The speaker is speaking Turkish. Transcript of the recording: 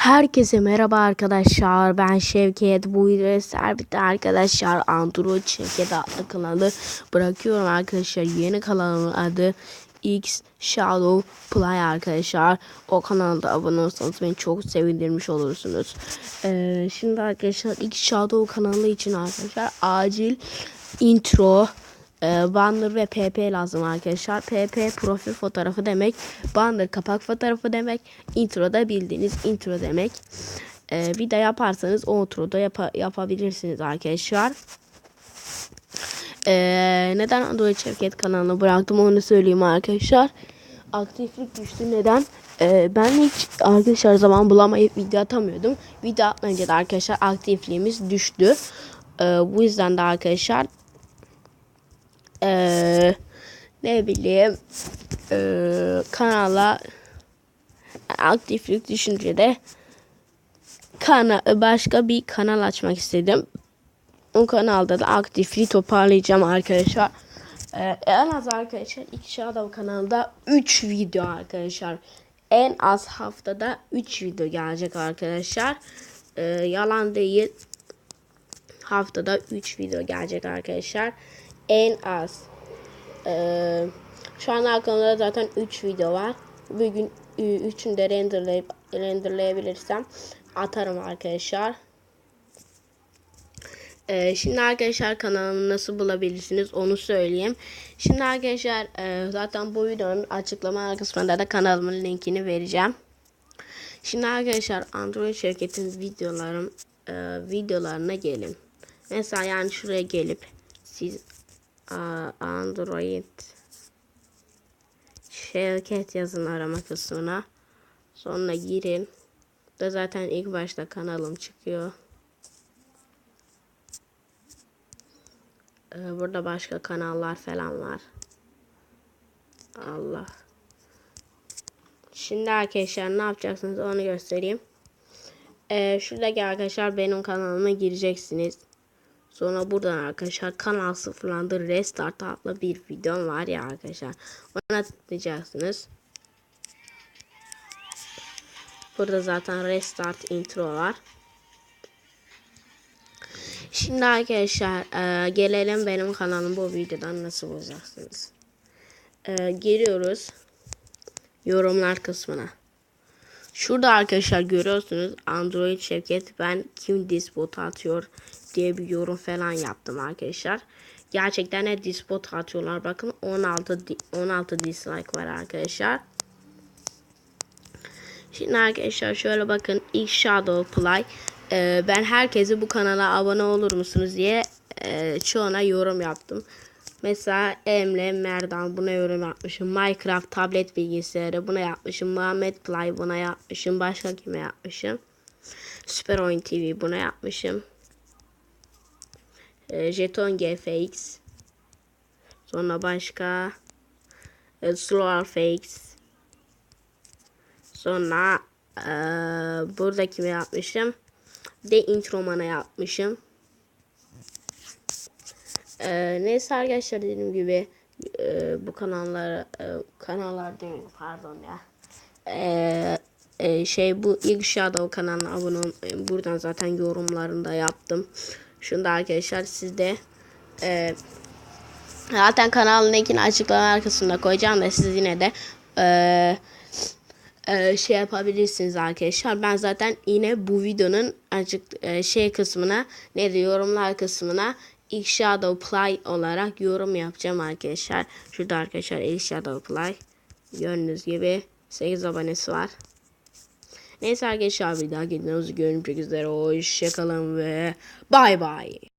Herkese merhaba arkadaşlar. Ben Şevket. Bu serbitte arkadaşlar Android Şevket adlı kanalı bırakıyorum arkadaşlar. Yeni kanalımın adı X Shadow Play arkadaşlar. O kanalda abone olursanız beni çok sevindirmiş olursunuz. Ee, şimdi arkadaşlar X Shadow kanalı için arkadaşlar acil intro e, banner ve pp lazım arkadaşlar. pp profil fotoğrafı demek. Banner kapak fotoğrafı demek. Intro da bildiğiniz intro demek. E, bir de yaparsanız o introda yapa, yapabilirsiniz arkadaşlar. E, neden Android Şevket kanalını bıraktım onu söyleyeyim arkadaşlar. Aktiflik düştü neden? E, ben hiç arkadaşlar zaman bulamayıp video atamıyordum. Video atmayınca da arkadaşlar aktifliğimiz düştü. E, bu yüzden de arkadaşlar ee, ne bileyim ee, kanala aktiflik düşünce de kana başka bir kanal açmak istedim. O kanalda da aktifliği toparlayacağım arkadaşlar. Ee, en az arkadaşlar iki Shadow kanalda 3 video arkadaşlar. En az haftada 3 video gelecek arkadaşlar. Ee, yalan değil. Haftada 3 video gelecek arkadaşlar en az. Ee, şu an aklımda zaten 3 video var. Bugün 3'ünü de renderlayıp renderlayabilirsem atarım arkadaşlar. Ee, şimdi arkadaşlar kanalımı nasıl bulabilirsiniz onu söyleyeyim. Şimdi arkadaşlar e, zaten bu videonun açıklama kısmında da kanalımın linkini vereceğim. Şimdi arkadaşlar Android şirketin videolarım e, videolarına gelin. Mesela yani şuraya gelip siz Android Şevket yazın arama kısmına. Sonra girin. Da zaten ilk başta kanalım çıkıyor. Ee, burada başka kanallar falan var. Allah. Şimdi arkadaşlar ne yapacaksınız onu göstereyim. Ee, şuradaki arkadaşlar benim kanalıma gireceksiniz. Sonra buradan arkadaşlar kanal sıfırlandı restart adlı bir videom var ya arkadaşlar. Ona tıklayacaksınız. Burada zaten restart intro var. Şimdi arkadaşlar e, gelelim benim kanalım bu videodan nasıl bulacaksınız. E, geliyoruz yorumlar kısmına. Şurada arkadaşlar görüyorsunuz Android Şevket ben kim dispot atıyor diye bir yorum falan yaptım arkadaşlar. Gerçekten de dispot atıyorlar. Bakın 16 16 dislike var arkadaşlar. Şimdi arkadaşlar şöyle bakın ilk Shadow Play. Ee, ben herkese bu kanala abone olur musunuz diye e, çoğuna yorum yaptım. Mesela Emre Merdan buna yorum yapmışım. Minecraft tablet bilgisayarı buna yapmışım. Muhammed Play buna yapmışım. Başka kime yapmışım? Süper Oyun TV buna yapmışım. E, Jeton GFX. Sonra başka e, Slower Fakes. Sonra e, burada kime yapmışım? De Introman'a yapmışım. Ee, neyse arkadaşlar dediğim gibi e, bu kanallara e, kanallar değil pardon ya. Ee, e, şey bu ilk Shadow kanalına abone olun. Buradan zaten yorumlarında yaptım. Şunu da arkadaşlar siz de e, zaten kanalın linkini açıklama arkasında koyacağım da siz yine de e, e, şey yapabilirsiniz arkadaşlar. Ben zaten yine bu videonun açık e, şey kısmına ne de yorumlar kısmına ilk Shadow Play olarak yorum yapacağım arkadaşlar. Şurada arkadaşlar ilk Shadow Play gördüğünüz gibi 8 abonesi var. Neyse arkadaşlar bir daha videomuzda görüşmek üzere. Hoşçakalın ve bay bay.